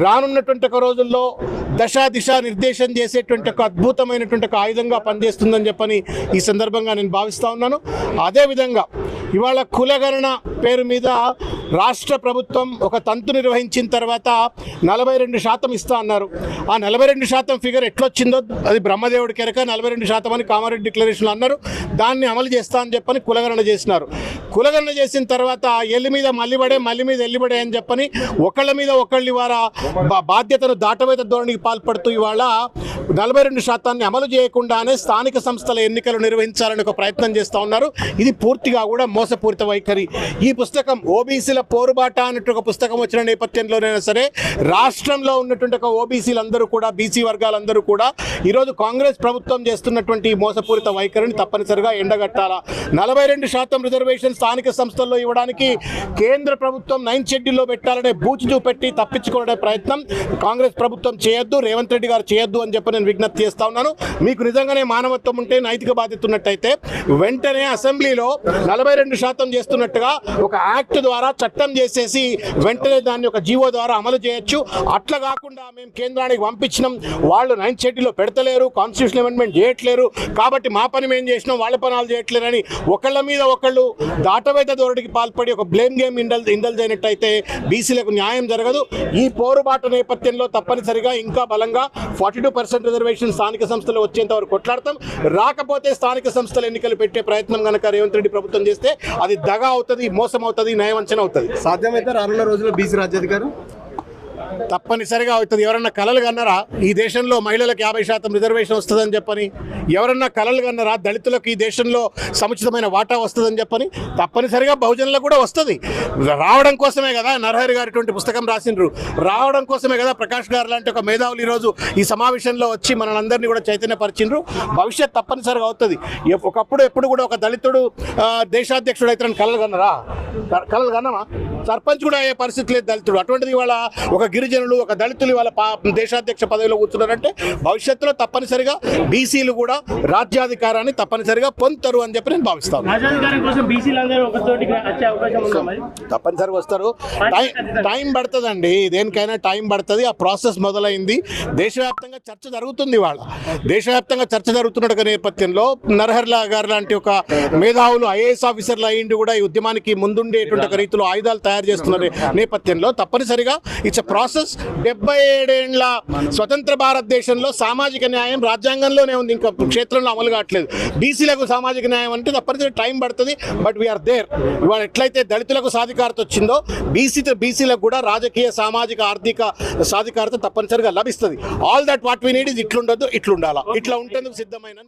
రానున్నటువంటి ఒక రోజుల్లో దశ దిశ నిర్దేశం చేసేటువంటి ఒక అద్భుతమైనటువంటి ఒక ఆయుధంగా పనిచేస్తుందని చెప్పని ఈ సందర్భంగా నేను భావిస్తూ ఉన్నాను. అదేవిధంగా ఇవాళ కులగణన పేరు మీద రాష్ట్ర ప్రభుత్వం ఒక తంతు నిర్వహించిన తర్వాత నలభై రెండు శాతం ఇస్తా అన్నారు. ఆ నలభై రెండు శాతం ఫిగర్ ఎట్లొచ్చిందో అది బ్రహ్మదేవుడి కెరక నలభై రెండు శాతం అని కామారెడ్డి డిక్లరేషన్లో అన్నారు. దాన్ని అమలు చేస్తా అని చెప్పని కులగణన చేసినారు. కులగణన చేసిన తర్వాత ఎల్లి మీద మల్లిబడే మల్లి మీద ఎల్లిబడే అని చెప్పని ఒకళ్ళ మీద ఒకళ్ళు వారా బా- బాధ్యతను దాటవేత ధోరణికి పాల్పడుతూ ఇవాళ నలభై రెండు శాతాన్ని అమలు చేయకుండానే స్థానిక సంస్థల ఎన్నికలు నిర్వహించాలని ఒక ప్రయత్నం చేస్తూ ఉన్నారు. ఇది పూర్తిగా కూడా మోసపూరిత వైఖరి. ఈ పుస్తకం ఓబీసీల పోరుబాట అన్నట్టు ఒక పుస్తకం వచ్చిన నేపథ్యంలోనైనా సరే రాష్ట్రంలో ఉన్నటువంటి ఒక ఓబీసీలందరూ కూడా బీసీ వర్గాలందరూ కూడా ఈరోజు కాంగ్రెస్ ప్రభుత్వం చేస్తున్నటువంటి మోసపూరిత వైఖరిని తప్పనిసరిగా ఎండగట్టాలా? నలభై రెండు శాతం రిజర్వేషన్ స్థానిక సంస్థల్లో ఇవ్వడానికి కేంద్ర ప్రభుత్వం నైన్ షెడ్యూల్లో పెట్టాలనే బూచి చూపెట్టి తప్పించుకునే ప్రయత్నం కాంగ్రెస్ ప్రభుత్వం చేయొద్దు రేవంత్ రెడ్డి గారు చేయొద్దు అని చెప్పి నేను విజ్ఞప్తి చేస్తా ఉన్నాను. మీకు నిజంగానే మానవత్వం ఉంటే నైతిక బాధ్యత ఉన్నట్టయితే వెంటనే అసెంబ్లీలో నలభై రెండు శాతం చేస్తున్నట్టుగా ఒక యాక్ట్ ద్వారా చట్టం చేసేసి వెంటనే దాన్ని ఒక జీవో ద్వారా అమలు చేయొచ్చు. అట్లా కాకుండా మేము కేంద్రానికి పంపించినాం. వాళ్ళు నైన్ షెడ్యూల్లో పెడతలేరు కాన్స్టిట్యూషన్ అమెండ్మెంట్ చేయట్లేరు. కాబట్టి మా పని మేము చేసినాం వాళ్ళ పనాలు చేయట్లేరని ఒకళ్ళ మీద ఒకళ్ళు దాటవేత ధోరణికి పాల్పడి ఒక బ్లేమ్ గేమ్ ఇండల్ ఇండల్జ్ అయినట్టయితే బీసీలకు న్యాయం జరగదు. ఈ పోరుబాట నేపథ్యంలో తప్పనిసరిగా ఇంకా బలంగా ఫార్టీ టూ పర్సెంట్ రిజర్వేషన్ స్థానిక సంస్థలు వచ్చేంత వరకు కొట్లాడతాం. రాకపోతే స్థానిక సంస్థల ఎన్నికలు పెట్టే ప్రయత్నం కనుక రేవంత్ రెడ్డి ప్రభుత్వం చేస్తే అది దగా అవుతుంది మోసం అవుతుంది నయవంచన అవుతుంది. సాధ్యమైతే రానున్న రోజుల్లో బీసీ రాజ్యాధికారం తప్పనిసరిగా అవుతుంది. ఎవరన్నా కలలు కన్నారా? ఈ దేశంలో మహిళలకు యాభై శాతం రిజర్వేషన్ వస్తుందని చెప్పని ఎవరన్నా కలలు కన్నారా? దళితులకు ఈ దేశంలో సముచితమైన వాటా వస్తుందని చెప్పని తప్పనిసరిగా బహుజనులకు కూడా వస్తుంది. రావడం కోసమే కదా నరహరి గారు ఇటువంటి పుస్తకం రాసిండ్రు. రావడం కోసమే కదా ప్రకాష్ గారు లాంటి ఒక మేధావులు ఈరోజు ఈ సమావేశంలో వచ్చి మనందరినీ కూడా చైతన్యపరిచిండ్రు. భవిష్యత్ తప్పనిసరిగా అవుతుంది. ఒకప్పుడు ఎప్పుడు కూడా ఒక దళితుడు దేశాధ్యక్షుడు అయితే కలలు కన్నారా? క- కలలు కన్నామా సర్పంచ్ కూడా అయ్యే పరిస్థితి లేదు దళితుడు. అటువంటిది ఇవాళ ఒక గిరిజనులు ఒక దళితులు ఇవాళ దేశాధ్యక్ష పదవిలో కూర్చున్నారంటే భవిష్యత్తులో తప్పనిసరిగా బీసీలు కూడా రాజ్యాధికారాన్ని తప్పనిసరిగా పొందుతారు అని చెప్పి నేను భావిస్తాను. తప్పనిసరిగా వస్తారు. టైం టైం పడుతుందండి. దేనికైనా టైం పడుతుంది. ఆ ప్రాసెస్ మొదలైంది. దేశవ్యాప్తంగా చర్చ జరుగుతుంది ఇవాళ. దేశవ్యాప్తంగా చర్చ జరుగుతున్న నేపథ్యంలో నరహర్లా గారు లాంటి ఒక మేధావులు ఐఏఎస్ ఆఫీసర్లు అయ్యిండి కూడా ఈ ఉద్యమానికి ముందుండేటువంటి రీతిలో ఆయుధాలు తయారు చేస్తున్న నేపథ్యంలో తప్పనిసరిగా ఇట్స్ ప్రాసెస్ డెబ్బై ఏడేళ్ళ స్వతంత్ర భారతదేశంలో సామాజిక న్యాయం రాజ్యాంగంలోనే ఉంది. ఇంకా క్షేత్రంలో అమలు కావట్లేదు. బీసీలకు సామాజిక న్యాయం అంటే తప్పనిసరి టైం పడుతుంది బట్ వీఆర్ దేర్ ఇవాళ ఎట్లయితే దళితులకు సాధికారత వచ్చిందో బీసీ బీసీలకు కూడా రాజకీయ సామాజిక ఆర్థిక సాధికారత తప్పనిసరిగా లభిస్తుంది. All that what we need ఇది ఇట్లుండొద్దు ఇట్లుండాలా. ఇట్లా ఉంటేందుకు సిద్ధమైన